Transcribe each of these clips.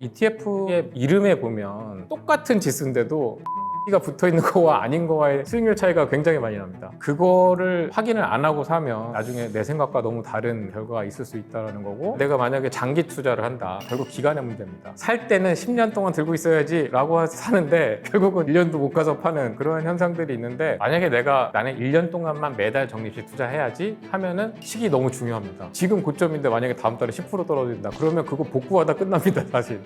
ETF의 이름에 보면 똑같은 지수인데도 가 붙어 있는 거와 아닌 거와의 수익률 차이가 굉장히 많이 납니다. 그거를 확인을 안 하고 사면 나중에 내 생각과 너무 다른 결과가 있을 수 있다는 거고 내가 만약에 장기 투자를 한다. 결국 기간의 문제입니다. 살 때는 10년 동안 들고 있어야지 라고 사는데 결국은 1년도 못 가서 파는 그런 현상들이 있는데 만약에 내가 나는 1년 동안만 매달 적립식 투자해야지 하면은 시기 너무 중요합니다. 지금 고점인데 만약에 다음 달에 10% 떨어진다. 그러면 그거 복구하다 끝납니다. 사실.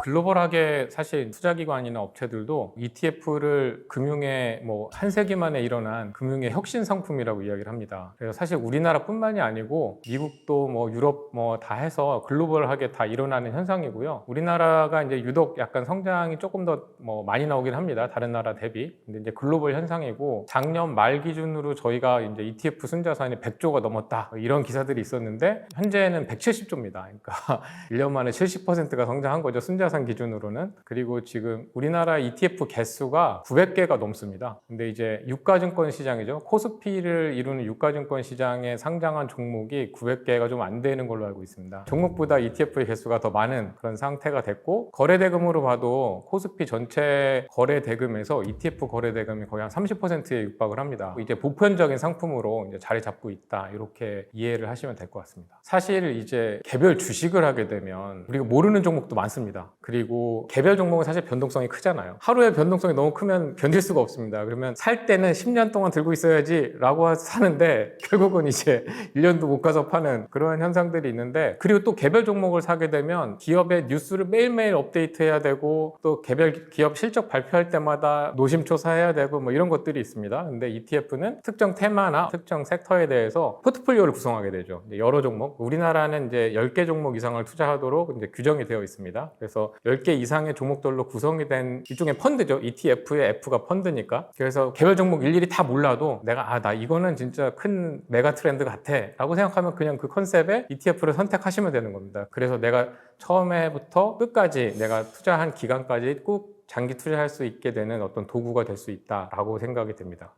글로벌하게 사실 투자기관이나 업체들도 ETF를 금융의 뭐 한 세기 만에 일어난 금융의 혁신 상품이라고 이야기를 합니다. 그래서 사실 우리나라뿐만이 아니고 미국도 뭐 유럽 뭐 다 해서 글로벌하게 다 일어나는 현상이고요. 우리나라가 이제 유독 약간 성장이 조금 더 뭐 많이 나오긴 합니다. 다른 나라 대비. 근데 이제 글로벌 현상이고 작년 말 기준으로 저희가 이제 ETF 순자산이 100조가 넘었다 이런 기사들이 있었는데 현재는 170조입니다. 그러니까 1년 만에 70%가 성장한 거죠. 순자 산 기준으로는. 그리고 지금 우리나라 ETF 개수가 900개가 넘습니다. 근데 이제 유가증권 시장이죠. 코스피를 이루는 유가증권 시장에 상장한 종목이 900개가 좀 안 되는 걸로 알고 있습니다. 종목보다 ETF의 개수가 더 많은 그런 상태가 됐고 거래 대금으로 봐도 코스피 전체 거래 대금에서 ETF 거래 대금이 거의 한 30%에 육박을 합니다. 이제 보편적인 상품으로 이제 자리 잡고 있다. 이렇게 이해를 하시면 될 것 같습니다. 사실 이제 개별 주식을 하게 되면 우리가 모르는 종목도 많습니다. 그리고 개별 종목은 사실 변동성이 크잖아요. 하루에 변동성이 너무 크면 견딜 수가 없습니다. 그러면 살 때는 10년 동안 들고 있어야지 라고 사는데 결국은 이제 1년도 못 가서 파는 그런 현상들이 있는데 그리고 또 개별 종목을 사게 되면 기업의 뉴스를 매일매일 업데이트해야 되고 또 개별 기업 실적 발표할 때마다 노심초사해야 되고 뭐 이런 것들이 있습니다. 근데 ETF는 특정 테마나 특정 섹터에 대해서 포트폴리오를 구성하게 되죠. 여러 종목. 우리나라는 이제 10개 종목 이상을 투자하도록 이제 규정이 되어 있습니다. 그래서 10개 이상의 종목들로 구성이 된 일종의 펀드죠. ETF의 F가 펀드니까. 그래서 개별 종목 일일이 다 몰라도 내가 아, 나 이거는 진짜 큰 메가 트렌드 같아. 라고 생각하면 그냥 그 컨셉에 ETF를 선택하시면 되는 겁니다. 그래서 내가 처음에부터 끝까지 내가 투자한 기간까지 꼭 장기 투자할 수 있게 되는 어떤 도구가 될 수 있다라고 생각이 됩니다.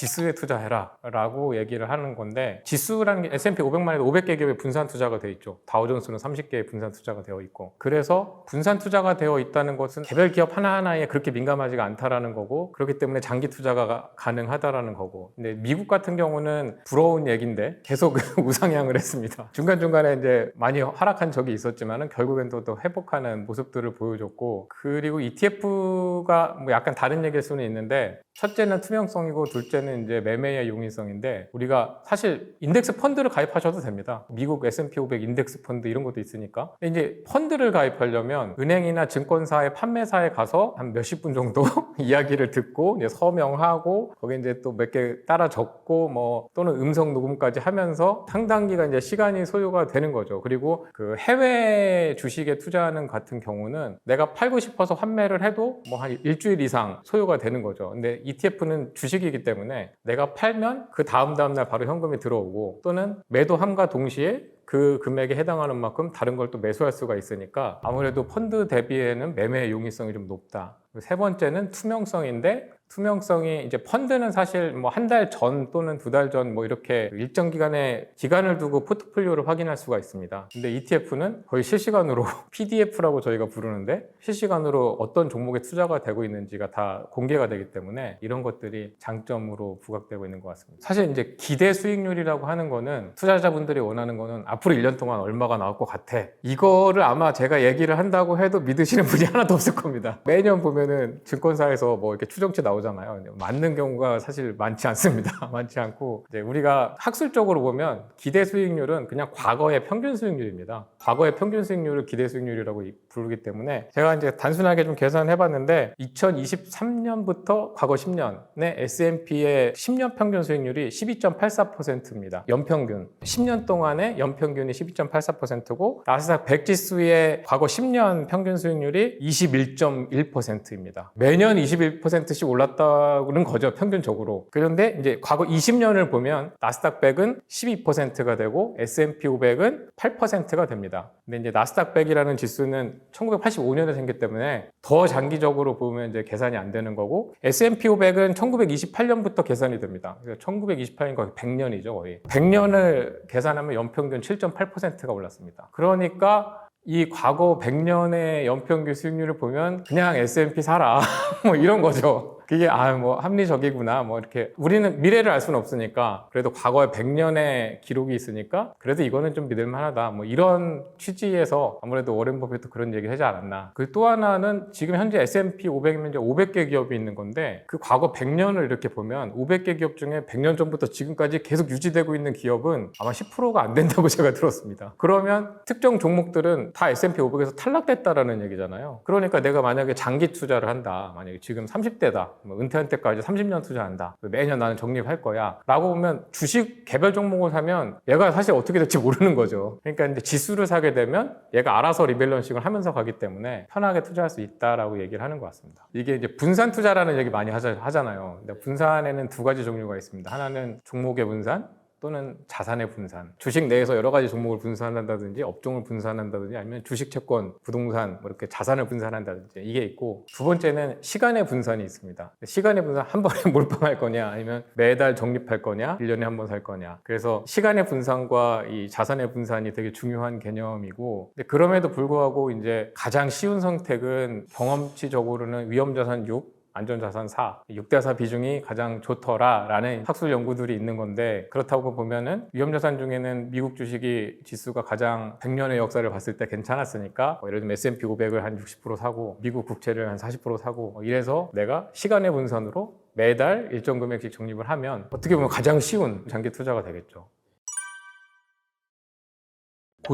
지수에 투자해라 라고 얘기를 하는 건데 지수라는 게 S&P 500만 해도 500개 기업에 분산 투자가 되어 있죠. 다우존스는 30개의 분산 투자가 되어 있고. 그래서 분산 투자가 되어 있다는 것은 개별 기업 하나하나에 그렇게 민감하지가 않다라는 거고 그렇기 때문에 장기 투자가 가능하다라는 거고. 근데 미국 같은 경우는 부러운 얘기인데 계속 우상향을 했습니다. 중간중간에 이제 많이 하락한 적이 있었지만은 결국엔 또, 또 회복하는 모습들을 보여줬고. 그리고 ETF가 뭐 약간 다른 얘기일 수는 있는데 첫째는 투명성이고 둘째는 이제 매매의 용이성인데 우리가 사실 인덱스 펀드를 가입하셔도 됩니다. 미국 S&P 500 인덱스 펀드 이런 것도 있으니까. 근데 이제 펀드를 가입하려면 은행이나 증권사의 판매사에 가서 한 몇십 분 정도 이야기를 듣고 이제 서명하고 거기 이제 또 몇 개 따라 적고 뭐 또는 음성 녹음까지 하면서 상당 기간 이제 시간이 소요가 되는 거죠. 그리고 그 해외 주식에 투자하는 같은 경우는 내가 팔고 싶어서 환매를 해도 뭐 한 일주일 이상 소요가 되는 거죠. 근데 ETF는 주식이기 때문에 내가 팔면 그 다음 다음날 바로 현금이 들어오고 또는 매도함과 동시에 그 금액에 해당하는 만큼 다른 걸 또 매수할 수가 있으니까 아무래도 펀드 대비에는 매매 용이성이 좀 높다. 세 번째는 투명성인데 투명성이 이제 펀드는 사실 뭐 한 달 전 또는 두 달 전 뭐 이렇게 일정 기간의 기간을 두고 포트폴리오를 확인할 수가 있습니다. 근데 ETF는 거의 실시간으로 PDF라고 저희가 부르는데 실시간으로 어떤 종목에 투자가 되고 있는지가 다 공개가 되기 때문에 이런 것들이 장점으로 부각되고 있는 것 같습니다. 사실 이제 기대 수익률이라고 하는 거는 투자자분들이 원하는 거는 앞으로 1년 동안 얼마가 나올 것 같아. 이거를 아마 제가 얘기를 한다고 해도 믿으시는 분이 하나도 없을 겁니다. 매년 보면은 증권사에서 뭐 이렇게 추정치 나오 잖아요. 근데 맞는 경우가 사실 많지 않습니다. 많지 않고 우리가 학술적으로 보면 기대 수익률은 그냥 과거의 평균 수익률입니다. 과거의 평균 수익률을 기대 수익률이라고 이- 부르기 때문에 제가 이제 단순하게 좀 계산해 봤는데 2023년부터 과거 10년의 S&P의 10년 평균 수익률이 12.84%입니다. 연평균. 10년 동안의 연평균이 12.84%고 나스닥 100 지수의 과거 10년 평균 수익률이 21.1%입니다. 매년 21%씩 올랐다 올랐다는 거죠. 평균적으로. 그런데 이제 과거 20년을 보면 나스닥 100은 12%가 되고 S&P 500은 8%가 됩니다. 근데 이제 나스닥 100이라는 지수는 1985년에 생겼기 때문에 더 장기적으로 보면 이제 계산이 안 되는 거고 S&P 500은 1928년부터 계산이 됩니다. 그래서 1928년 거의 100년이죠, 거의. 100년을 계산하면 연평균 7.8%가 올랐습니다. 그러니까 이 과거 100년의 연평균 수익률을 보면 그냥 S&P 사라 뭐 이런 거죠. 그게 아 뭐 합리적이구나 뭐 이렇게. 우리는 미래를 알 수는 없으니까 그래도 과거에 100년의 기록이 있으니까 그래도 이거는 좀 믿을 만하다 뭐 이런 취지에서 아무래도 워렌 버핏도 그런 얘기를 하지 않았나. 그 또 하나는 지금 현재 S&P 500이면 이제 500개 기업이 있는 건데 그 과거 100년을 이렇게 보면 500개 기업 중에 100년 전부터 지금까지 계속 유지되고 있는 기업은 아마 10%가 안 된다고 제가 들었습니다. 그러면 특정 종목들은 다 S&P 500에서 탈락됐다라는 얘기잖아요. 그러니까 내가 만약에 장기 투자를 한다 만약에 지금 30대다 뭐 은퇴한 때까지 30년 투자한다. 매년 나는 적립할 거야. 라고 보면 주식 개별 종목을 사면 얘가 사실 어떻게 될지 모르는 거죠. 그러니까 이제 지수를 사게 되면 얘가 알아서 리밸런싱을 하면서 가기 때문에 편하게 투자할 수 있다라고 얘기를 하는 것 같습니다. 이게 이제 분산 투자라는 얘기 많이 하잖아요. 분산에는 두 가지 종류가 있습니다. 하나는 종목의 분산, 또는 자산의 분산. 주식 내에서 여러 가지 종목을 분산한다든지 업종을 분산한다든지 아니면 주식 채권, 부동산 뭐 이렇게 자산을 분산한다든지 이게 있고 두 번째는 시간의 분산이 있습니다. 시간의 분산 한 번에 몰빵할 거냐 아니면 매달 적립할 거냐 1년에 한 번 살 거냐. 그래서 시간의 분산과 이 자산의 분산이 되게 중요한 개념이고 그럼에도 불구하고 이제 가장 쉬운 선택은 경험치적으로는 위험 자산 6 안전자산 4, 6대4 비중이 가장 좋더라라는 학술 연구들이 있는 건데 그렇다고 보면은 위험자산 중에는 미국 주식이 지수가 가장 100년의 역사를 봤을 때 괜찮았으니까 뭐 예를 들면 S&P 500을 한 60% 사고 미국 국채를 한 40% 사고 뭐 이래서 내가 시간의 분산으로 매달 일정 금액씩 적립을 하면 어떻게 보면 가장 쉬운 장기 투자가 되겠죠.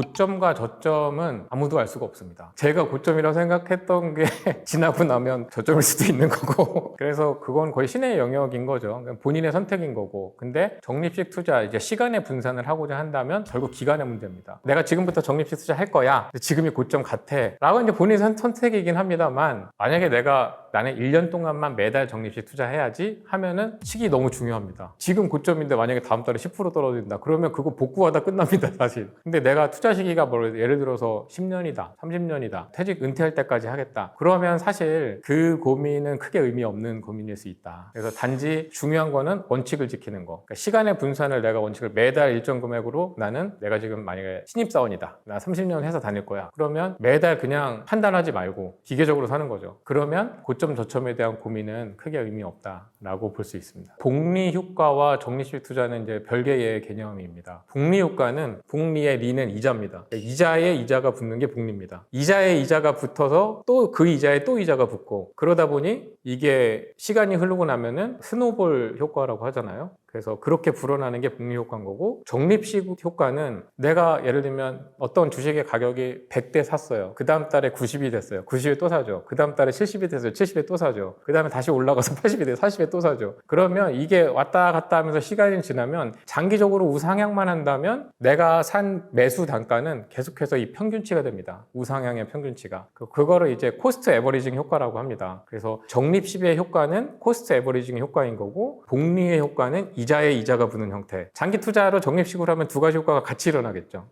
고점과 저점은 아무도 알 수가 없습니다. 제가 고점이라고 생각했던 게 지나고 나면 저점일 수도 있는 거고. 그래서 그건 거의 신의 영역인 거죠. 본인의 선택인 거고. 근데 적립식 투자, 이제 시간의 분산을 하고자 한다면 결국 기간의 문제입니다. 내가 지금부터 적립식 투자 할 거야. 지금이 고점 같아. 라고 이제 본인의 선- 선택이긴 합니다만, 만약에 내가 나는 1년 동안만 매달 적립식 투자해야지 하면은 시기 너무 중요합니다. 지금 고점인데 만약에 다음 달에 10% 떨어진다. 그러면 그거 복구하다 끝납니다, 사실. 근데 내가 투자 시기가 뭐 예를 들어서 10년이다, 30년이다, 퇴직 은퇴할 때까지 하겠다. 그러면 사실 그 고민은 크게 의미 없는 고민일 수 있다. 그래서 단지 중요한 거는 원칙을 지키는 거. 그러니까 시간의 분산을 내가 원칙을 매달 일정 금액으로 나는 내가 지금 만약에 신입사원이다. 나 30년 회사 다닐 거야. 그러면 매달 그냥 판단하지 말고 기계적으로 사는 거죠. 그러면 고점 저점에 대한 고민은 크게 의미 없다라고 볼 수 있습니다. 복리 효과와 적립식 투자는 이제 별개의 개념입니다. 복리 효과는 복리의 리는 이자입니다. 이자에 이자가 붙는 게 복리입니다. 이자에 이자가 붙어서 또 그 이자에 또 이자가 붙고 그러다 보니 이게 시간이 흐르고 나면은 스노볼 효과라고 하잖아요. 그래서 그렇게 불어나는 게 복리 효과인 거고 적립식 효과는 내가 예를 들면 어떤 주식의 가격이 100대 샀어요. 그 다음 달에 90이 됐어요. 90에 또 사죠. 그 다음 달에 70이 됐어요. 70에 또 사죠. 그 다음에 다시 올라가서 80이 돼요. 40에 또 사죠. 그러면 이게 왔다 갔다 하면서 시간이 지나면 장기적으로 우상향만 한다면 내가 산 매수 단가는 계속해서 이 평균치가 됩니다. 우상향의 평균치가. 그- 그거를 이제 코스트 에버리징 효과라고 합니다. 그래서 적립식의 효과는 코스트 에버리징 효과인 거고 복리의 효과는 이자에 이자가 붙는 형태. 장기 투자로 적립식으로 하면 두 가지 효과가 같이 일어나겠죠.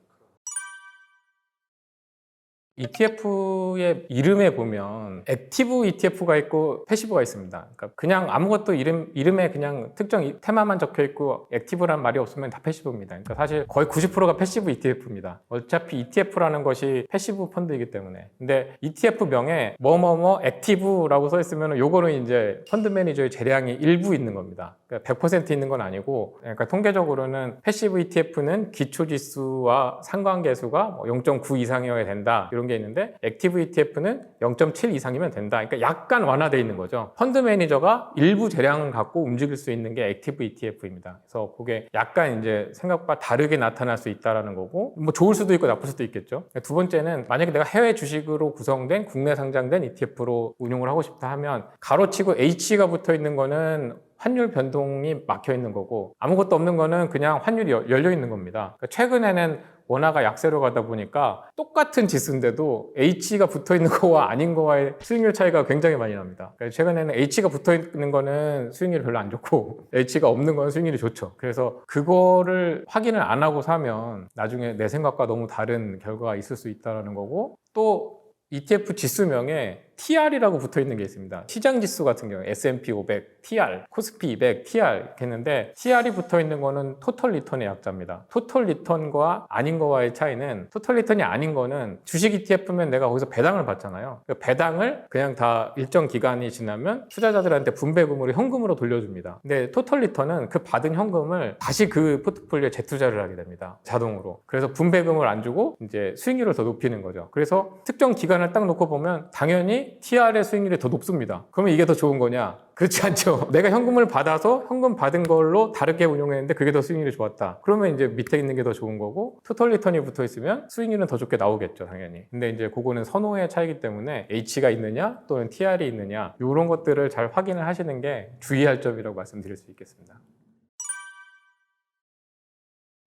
ETF의 이름에 보면 액티브 ETF가 있고 패시브가 있습니다. 그러니까 그냥 아무것도 이름, 이름에 그냥 특정 이- 테마만 적혀 있고 액티브란 말이 없으면 다 패시브입니다. 그러니까 사실 거의 90%가 패시브 ETF입니다. 어차피 ETF라는 것이 패시브 펀드이기 때문에. 근데 ETF 명에 뭐뭐뭐 액티브라고 써 있으면 요거는 이제 펀드 매니저의 재량이 일부 있는 겁니다. 그러니까 100% 있는 건 아니고 그러니까 통계적으로는 패시브 ETF는 기초 지수와 상관계수가 0.9 이상이어야 된다. 이런 게 있는데 액티브 ETF는 0.7 이상이면 된다. 그러니까 약간 완화되어 있는 거죠. 펀드 매니저가 일부 재량을 갖고 움직일 수 있는 게 액티브 ETF입니다. 그래서 그게 약간 이제 생각과 다르게 나타날 수 있다라는 거고 뭐 좋을 수도 있고 나쁠 수도 있겠죠. 두 번째는 만약에 내가 해외 주식으로 구성된 국내 상장된 ETF로 운용을 하고 싶다 하면 가로치고 H가 붙어 있는 거는 환율 변동이 막혀 있는 거고 아무것도 없는 거는 그냥 환율이 열- 열려 있는 겁니다. 그러니까 최근에는 원화가 약세로 가다 보니까 똑같은 지수인데도 H가 붙어 있는 거와 아닌 거와의 수익률 차이가 굉장히 많이 납니다. 그러니까 최근에는 H가 붙어 있는 거는 수익률이 별로 안 좋고 H가 없는 거는 수익률이 좋죠. 그래서 그거를 확인을 안 하고 사면 나중에 내 생각과 너무 다른 결과가 있을 수 있다는 거고 또 ETF 지수명에 TR이라고 붙어 있는 게 있습니다. 시장 지수 같은 경우 S&P 500, TR, 코스피 200, TR 했는데 TR이 붙어 있는 거는 토털 리턴의 약자입니다. 토털 리턴과 아닌 거와의 차이는 토털 리턴이 아닌 거는 주식 ETF면 내가 거기서 배당을 받잖아요. 그 배당을 그냥 다 일정 기간이 지나면 투자자들한테 분배금으로 현금으로 돌려줍니다. 근데 토털 리턴은 그 받은 현금을 다시 그 포트폴리오에 재투자를 하게 됩니다. 자동으로. 그래서 분배금을 안 주고 이제 수익률을 더 높이는 거죠. 그래서 특정 기간을 딱 놓고 보면 당연히 TR의 수익률이 더 높습니다. 그러면 이게 더 좋은 거냐? 그렇지 않죠. 내가 현금을 받아서 현금 받은 걸로 다르게 운용했는데 그게 더 수익률이 좋았다. 그러면 이제 밑에 있는 게 더 좋은 거고 토털 리턴이 붙어 있으면 수익률은 더 좋게 나오겠죠, 당연히. 근데 이제 그거는 선호의 차이기 때문에 H가 있느냐 또는 TR이 있느냐 이런 것들을 잘 확인을 하시는 게 주의할 점이라고 말씀드릴 수 있겠습니다.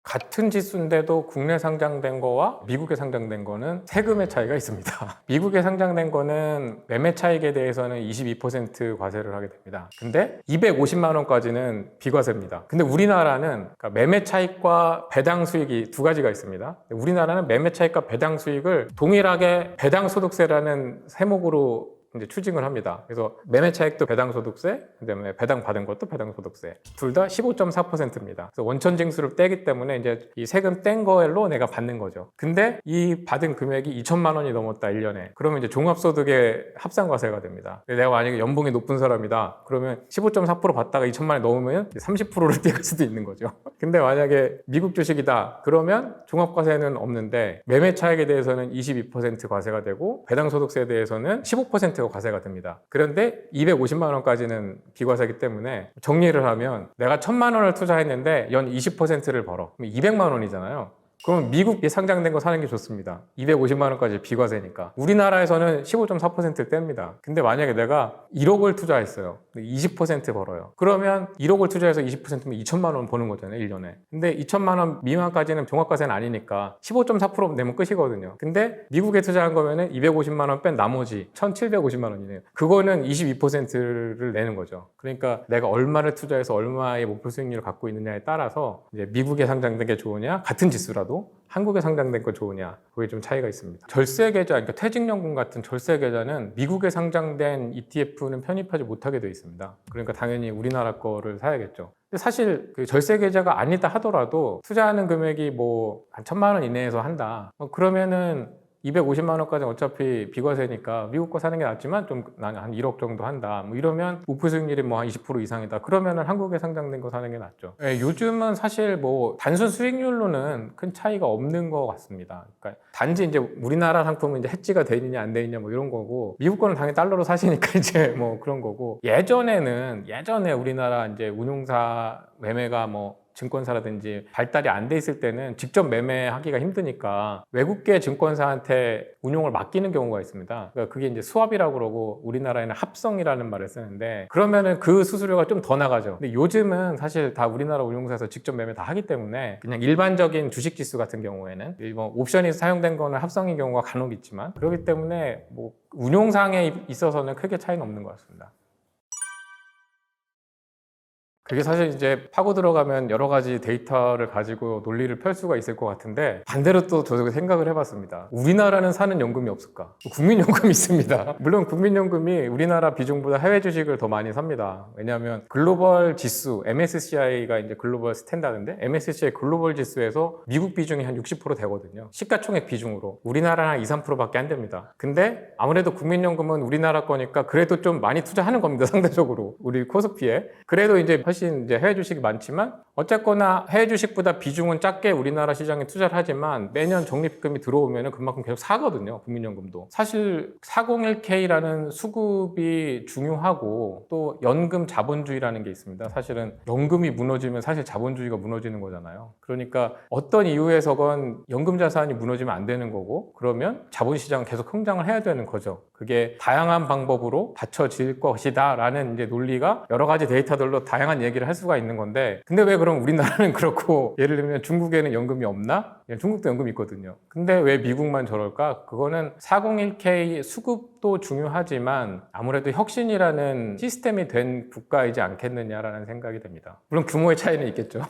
같은 지수인데도 국내 상장된 거와 미국에 상장된 거는 세금의 차이가 있습니다. 미국에 상장된 거는 매매 차익에 대해서는 22% 과세를 하게 됩니다. 근데 250만 원까지는 비과세입니다. 근데 우리나라는 그러니까 매매 차익과 배당 수익이 두 가지가 있습니다. 우리나라는 매매 차익과 배당 수익을 동일하게 배당 소득세라는 세목으로 이제 추징을 합니다. 그래서 매매 차익도 배당 소득세, 그다음에 배당 받은 것도 배당 소득세. 둘 다 15.4%입니다. 그래서 원천 징수를 떼기 때문에 이제 이 세금 뗀 거로 내가 받는 거죠. 근데 이 받은 금액이 2천만 원이 넘었다 1년에. 그러면 이제 종합 소득의 합산 과세가 됩니다. 내가 만약에 연봉이 높은 사람이다. 그러면 15.4% 받다가 2천만 원이 넘으면 30%를 떼갈 수도 있는 거죠. 근데 만약에 미국 주식이다. 그러면 종합 과세는 없는데 매매 차익에 대해서는 22% 과세가 되고 배당 소득세에 대해서는 15% 10%가 과세가 됩니다. 그런데 250만 원까지는 비과세이기 때문에 정리를 하면 내가 1000만 원을 투자했는데 연 20%를 벌어. 그럼 200만 원이잖아요. 그럼 미국에 상장된 거 사는 게 좋습니다. 250만 원까지 비과세니까. 우리나라에서는 15.4%를 뗍니다. 근데 만약에 내가 1억을 투자했어요. 20% 벌어요. 그러면 1억을 투자해서 20%면 2천만 원 버는 거잖아요, 1년에. 근데 2천만 원 미만까지는 종합과세는 아니니까 15.4% 내면 끝이거든요. 근데 미국에 투자한 거면은 250만 원 뺀 나머지 1,750만 원이네요. 그거는 22%를 내는 거죠. 그러니까 내가 얼마를 투자해서 얼마의 목표 수익률을 갖고 있느냐에 따라서 이제 미국에 상장된 게 좋으냐, 같은 지수라도 한국에 상장된 거 좋으냐 그게 좀 차이가 있습니다. 절세 계좌, 그러니까 퇴직연금 같은 절세 계좌는 미국에 상장된 ETF는 편입하지 못하게 되어 있습니다. 그러니까 당연히 우리나라 거를 사야겠죠. 사실 그 절세 계좌가 아니다 하더라도 투자하는 금액이 뭐 한 천만 원 이내에서 한다. 뭐 그러면은 250만 원까지 어차피 비과세니까 미국 거 사는 게 낫지만 좀 나는 한 1억 정도 한다. 뭐 이러면 목표 수익률이 뭐 한 20% 이상이다. 그러면은 한국에 상장된 거 사는 게 낫죠. 예, 요즘은 사실 뭐 단순 수익률로는 큰 차이가 없는 것 같습니다. 그러니까 단지 이제 우리나라 상품은 이제 해지가 되느냐 안 되느냐 뭐 이런 거고 미국 거는 당연히 달러로 사시니까 이제 뭐 그런 거고 예전에는 예전에 우리나라 이제 운용사 매매가 뭐 증권사라든지 발달이 안 돼 있을 때는 직접 매매하기가 힘드니까 외국계 증권사한테 운용을 맡기는 경우가 있습니다. 그러니까 그게 이제 수합이라고 그러고 우리나라에는 합성이라는 말을 쓰는데 그러면은 그 수수료가 좀 더 나가죠. 근데 요즘은 사실 다 우리나라 운용사에서 직접 매매 다 하기 때문에 그냥 일반적인 주식 지수 같은 경우에는 뭐 옵션이 사용된 거는 합성인 경우가 간혹 있지만 그렇기 때문에 뭐 운용상에 있어서는 크게 차이는 없는 것 같습니다. 그게 사실 이제 파고 들어가면 여러 가지 데이터를 가지고 논리를 펼 수가 있을 것 같은데 반대로 또 저도 생각을 해봤습니다. 우리나라는 사는 연금이 없을까? 국민연금이 있습니다. 물론 국민연금이 우리나라 비중보다 해외 주식을 더 많이 삽니다. 왜냐하면 글로벌 지수 MSCI가 이제 글로벌 스탠다드인데 MSCI 글로벌 지수에서 미국 비중이 한 60% 되거든요. 시가총액 비중으로 우리나라는 한 2, 3%밖에 안 됩니다. 근데 아무래도 국민연금은 우리나라 거니까 그래도 좀 많이 투자하는 겁니다. 상대적으로 우리 코스피에 그래도 이제 훨씬 이제 해외 주식이 많지만 어쨌거나 해외 주식보다 비중은 작게 우리나라 시장에 투자를 하지만 매년 적립금이 들어오면 그만큼 계속 사거든요. 국민연금도. 사실 401k라는 수급이 중요하고 또 연금 자본주의라는 게 있습니다. 사실은 연금이 무너지면 사실 자본주의가 무너지는 거잖아요. 그러니까 어떤 이유에서건 연금 자산이 무너지면 안 되는 거고 그러면 자본시장은 계속 성장을 해야 되는 거죠. 그게 다양한 방법으로 받쳐질 것이다 라는 이제 논리가 여러 가지 데이터들로 다양한 얘기 를 할 수가 있는 건데 근데 왜 그럼 우리나라는 그렇고 예를 들면 중국에는 연금이 없나? 예, 중국도 연금이 있거든요. 근데 왜 미국만 저럴까? 그거는 401k 수급도 중요하지만 아무래도 혁신이라는 시스템이 된 국가이지 않겠느냐라는 생각이 됩니다. 물론 규모의 차이는 있겠죠.